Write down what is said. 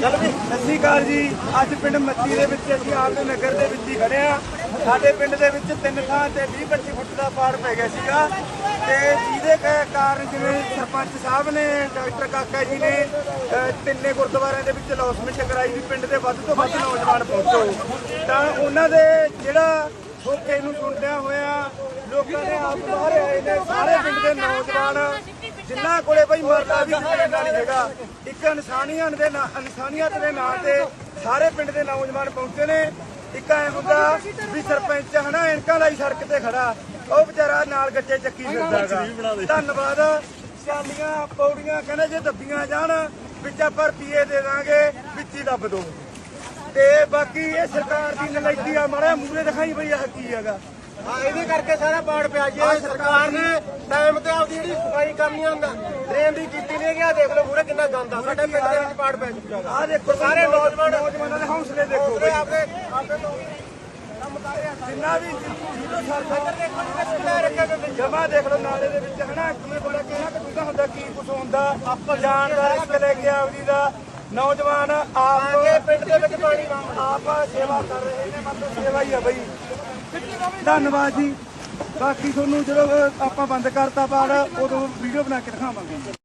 ਚਲ ਵੀ, ਸਤਿ ਸ਼੍ਰੀ ਅਕਾਲ ਜੀ। ਅੱਜ ਪਿੰਡ ਮੱਤੀ ਦੇ ਵਿੱਚ ਅਸੀਂ ਆਪਦੇ ਨਗਰ ਦੇ ਵਿੱਚ ਹੀ ਖੜੇ ਆ ਸਾਡੇ ਪਿੰਡ ਦੇ ਵਿੱਚ ਤਿੰਨ ਥਾਂ ਤੇ 20 25 ਫੁੱਟ ਦਾ ਪਾੜ ਪੈ ਗਿਆ ਸੀਗਾ। ਤੇ ਜਿਹਦੇ ਕਾਰਨ ਜਿਵੇਂ ਸਰਪੰਚ ਸਾਹਿਬ ਨੇ, ਡਾਕਟਰ ਕਾਕਾ ਜੀ ਨੇ ਤਿੰਨੇ ਗੁਰਦੁਆਰਿਆਂ ਦੇ ਵਿੱਚ ਅਨਾਉਂਸਮੈਂਟ ਕਰਾਈ ਵੀ ਪਿੰਡ ਦੇ ਵੱਧ ਤੋਂ ਵੱਧ ਨੌਜਵਾਨ ਪਹੁੰਚੋ। ਤਾਂ ਉਹਨਾਂ ਦੇ ਜਿਹੜਾ ਹੋਕੇ ਨੂੰ ਸੁਣਦਿਆਂ ਹੋਇਆ ਲੋਕਾਂ ਨੇ ਆਪ ਬਾਹਰ ਆਏ ਨੇ। ਸਾਰੇ ਪਿੰਡ ਦੇ ਨੌਜਵਾਨ ਜਿਨ੍ਹਾਂ ਕੋਲੇ ਬਈ ਮਰਦਾ ਵੀ ਦਾ ਨਹੀਂ ਹੈਗਾ ਇੱਕ ਇਨਸਾਨੀਅਤ ਦੇ ਨਾਂ ਇਨਸਾਨੀਅਤ ਦੇ ਨਾਂ ਤੇ ਸਾਰੇ ਪਿੰਡ ਦੇ ਨੌਜਵਾਨ ਪਹੁੰਚੇ ਨੇ। ਇੱਕ ਐ ਹੁੰਦਾ ਵੀ ਸਰਪੰਚ ਹਨਾ ਇਨਕਾਂ ਲਈ ਸੜਕ ਤੇ ਖੜਾ ਉਹ ਵਿਚਾਰਾ ਨਾਲ ਗੱਜੇ ਚੱਕੀ ਫਿਰਦਾਗਾ ਧੰਨਵਾਦ। ਚਾਲੀਆਂ ਪੌੜੀਆਂ ਕਹਿੰਦੇ ਜੇ ਦੱਬੀਆਂ ਜਾਣ ਵਿੱਚ ਆਪਾਂ ਰੁਪਈਏ ਦੇ ਦਾਂਗੇ ਵਿੱਚ ਹੀ ਦੱਬ ਦੋ। ਤੇ ਬਾਕੀ ਇਹ ਸਰਕਾਰ ਦੀ ਨਲਾਇਕੀ ਆ ਮਾੜਾ ਮੂਰੇ ਦਿਖਾਈ ਬਈ ਆਹ ਕੀ ਹੈਗਾ। ਹਾਂ ਇਹਦੇ ਕਰਕੇ ਸਾਰਾ ਪਾੜ ਪਿਆ ਜੀ ਇਹ ਸਰਕਾਰ ਨੇ ਤੇ ਆਪਦੀ ਜਿਹੜੀ ਸਫ਼ਾਈ ਕਰਨੀ ਹੁੰਦਾ ਡਰੇਨ ਦੀ ਕੀਤੀ ਨਹੀਂ ਗਿਆ ਦੇਖ ਲਓ ਮੂਰੇ ਕਿੰਨਾ ਗੰਦ ਆ। ਸਾਡੇ ਪਿੰਡ ਦੇ ਵਿੱਚ ਪਾੜ ਪੈ ਚੁੱਕਾ ਆਹ ਦੇਖੋ ਸਾਰੇ ਨੌਜਵਾਨ ਨੌਜਵਾਨਾਂ ਦੇ ਹੌਸਲੇ ਦੇਖੋ ਆਪਦੇ ਤੋਂ ਜਿੰਨਾ ਵੀ ਜਿਹਨੂੰ ਸਰਕਾਰ ਦੇਖੋ ਜੀ ਕਿੱਥੇ ਰੱਖਿਆ ਵਿੱਚ। ਜਮਾ ਦੇਖ ਲਓ ਨਾਲੇ ਦੇ ਵਿੱਚ ਹਨਾ ਕਿਵੇਂ ਬੜਾ ਕਿਹਨਾਂ ਕਦੂਦਾ ਹੁੰਦਾ ਕੀ ਕੁਛ ਹੁੰਦਾ। ਆਪਾਂ ਜਾਣਦਾ ਰਿਸਕ ਲੈ ਕੇ ਆਪਦੀ ਦਾ ਨੌਜਵਾਨ ਆਪ ਪਿੰਡ ਦੇ ਵਿੱਚ ਪਾਣੀ ਆਪ ਸੇਵਾ ਕਰ ਰਹੇ ਨੇ ਮਤਲਬ ਸੇਵਾ ਹੀ ਆ ਬਈ। ਧੰਨਵਾਦ ਜੀ। ਬਾਕੀ ਤੁਹਾਨੂੰ ਜਦੋਂ ਆਪਾਂ ਬੰਦ ਕਰਤਾ ਪਾੜ ਉਦੋਂ ਵੀਡੀਓ ਬਣਾ ਕੇ ਦਿਖਾਵਾਂਗੇ।